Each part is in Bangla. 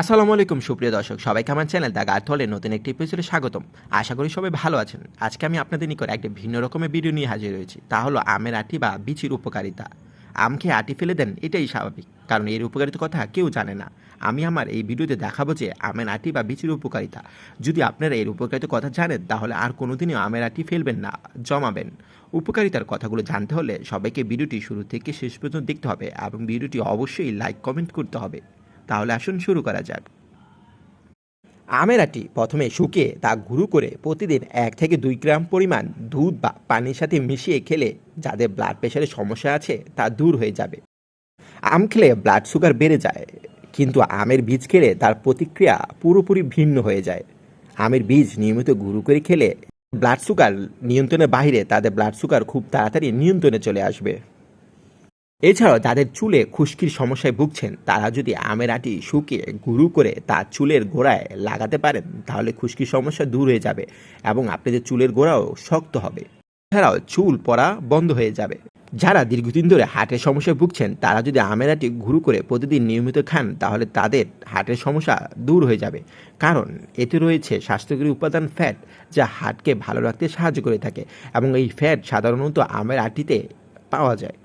আসসালামু আলাইকুম, সুপ্রিয় দর্শক। সবাইকে আমার চ্যানেল দ্য গার্থলে নতুন একটি এপিসোডে স্বাগতম। আশা করি সবাই ভালো আছেন। আজকে আমি আপনাদের নিকট একটি ভিন্ন রকমের ভিডিও নিয়ে হাজির হয়েছি। তা হলো আমের আটি বা বিচির উপকারিতা। আম খেয়ে আটি ফেলে দেন, এটাই স্বাভাবিক। কারণ এর উপকারিতার কথা কেউ জানে না। আমি আমার এই ভিডিওতে দেখাবো যে আমের আটি বা বিচির উপকারিতা। যদি আপনারা এর উপকারিতার কথা জানেন, তাহলে আর কোনোদিনও আমের আটি ফেলবেন না, জমাবেন। উপকারিতার কথাগুলো জানতে হলে সবাইকে ভিডিওটি শুরু থেকে শেষ পর্যন্ত দেখতে হবে এবং ভিডিওটি অবশ্যই লাইক কমেন্ট করতে হবে। তাহলে আসুন শুরু করা যাক। আমের আটি প্রথমে শুকিয়ে তা গুঁড়ো করে প্রতিদিন এক থেকে দুই গ্রাম পরিমাণ দুধ বা পানির সাথে মিশিয়ে খেলে যাদের ব্লাড প্রেশারের সমস্যা আছে, তা দূর হয়ে যাবে। আম খেলে ব্লাড সুগার বেড়ে যায়, কিন্তু আমের বীজ খেলে তার প্রতিক্রিয়া পুরোপুরি ভিন্ন হয়ে যায়। আমের বীজ নিয়মিত গুঁড়ো করে খেলে ব্লাড সুগার নিয়ন্ত্রণের বাইরে তাদের ব্লাড সুগার খুব তাড়াতাড়ি নিয়ন্ত্রণে চলে আসবে। এছাড়াও যাদের চুলে খুশকির সমস্যায় ভুগছেন, তারা যদি আমের আটি শুকিয়ে গুঁড়ো করে তা চুলের গোড়ায় লাগাতে পারেন, তাহলে খুশকির সমস্যা দূর হয়ে যাবে এবং আপনাদের চুলের গোড়াও শক্ত হবে। এছাড়াও চুল পড়া বন্ধ হয়ে যাবে। যারা দীর্ঘদিন ধরে হার্টের সমস্যায় ভুগছেন, তারা যদি আমের আটি গুঁড়ো করে প্রতিদিন নিয়মিত খান, তাহলে তাদের হার্টের সমস্যা দূর হয়ে যাবে। কারণ এতে রয়েছে স্বাস্থ্যকরী উপাদান ফ্যাট, যা হার্টকে ভালো রাখতে সাহায্য করে থাকে এবং এই ফ্যাট সাধারণত আমের আটিতে পাওয়া যায়।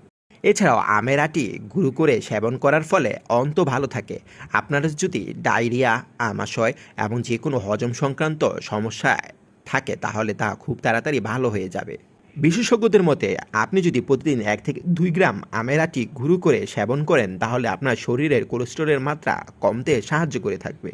এছাড়াও আমের আটি গুঁড়ো করে সেবন করার ফলে অন্ত ভালো থাকে। আপনারা যদি ডায়রিয়া, আমাশয় এবং যে কোনো হজম সংক্রান্ত সমস্যায় থাকে তাহলে তা খুব তাড়াতাড়ি ভালো হয়ে যাবে। বিশেষজ্ঞদের মতে, আপনি যদি প্রতিদিন এক থেকে দুই গ্রাম আমের আটি গুঁড়ো করে সেবন করেন, তাহলে আপনার শরীরের কোলেস্টেরলের মাত্রা কমতে সাহায্য করে থাকবে।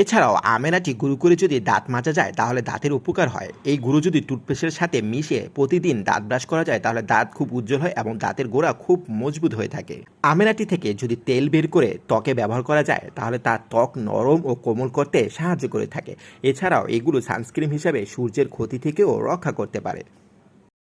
এছাড়াও আমের আটি গুঁড়ো করে যদি দাঁত মাজা যায়, তাহলে দাঁতের উপকার হয়। এই গুঁড়ো যদি টুথপেস্টের সাথে মিশে প্রতিদিন দাঁত ব্রাশ করা যায়, তাহলে দাঁত খুব উজ্জ্বল হয় এবং দাঁতের গোড়া খুব মজবুত হয়ে থাকে। আমের আটি থেকে যদি তেল বের করে ত্বকে ব্যবহার করা যায়, তাহলে তার ত্বক নরম ও কোমল করতে সাহায্য করে থাকে। এছাড়াও এগুলো সানস্ক্রিন হিসাবে সূর্যের ক্ষতি থেকেও রক্ষা করতে পারে।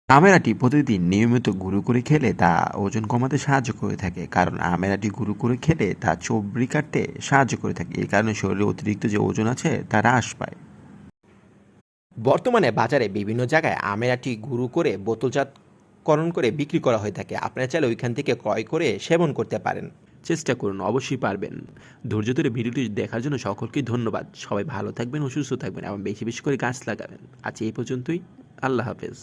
আমের আটি প্রতিদিন নিয়মিত গুঁড়ো করে খেলে তা ওজন কমাতে সাহায্য করে থাকে কারণ আমের আটি গুঁড়ো করে খেলে তা চবড়ি কাটতে সাহায্য করে থাকে। এই কারণে শরীরে অতিরিক্ত যে ওজন আছে তা হ্রাস পায়। বর্তমানে বাজারে বিভিন্ন জায়গায় আমের আটি গুঁড়ো করে বোতলজাতকরণ করে বিক্রি করা হয়ে থাকে। আপনারা চাইলে ওইখান থেকে ক্রয় করে সেবন করতে পারেন। চেষ্টা করুন অবশ্যই পারবেন। ধৈর্য ধরে ভিডিওটি দেখার জন্য সকলকে ধন্যবাদ। সবাই ভালো থাকবেন ও সুস্থ থাকবেন এবং বেশি বেশি করে গাছ লাগাবেন। আজ এই পর্যন্তই। আল্লাহ হাফেজ।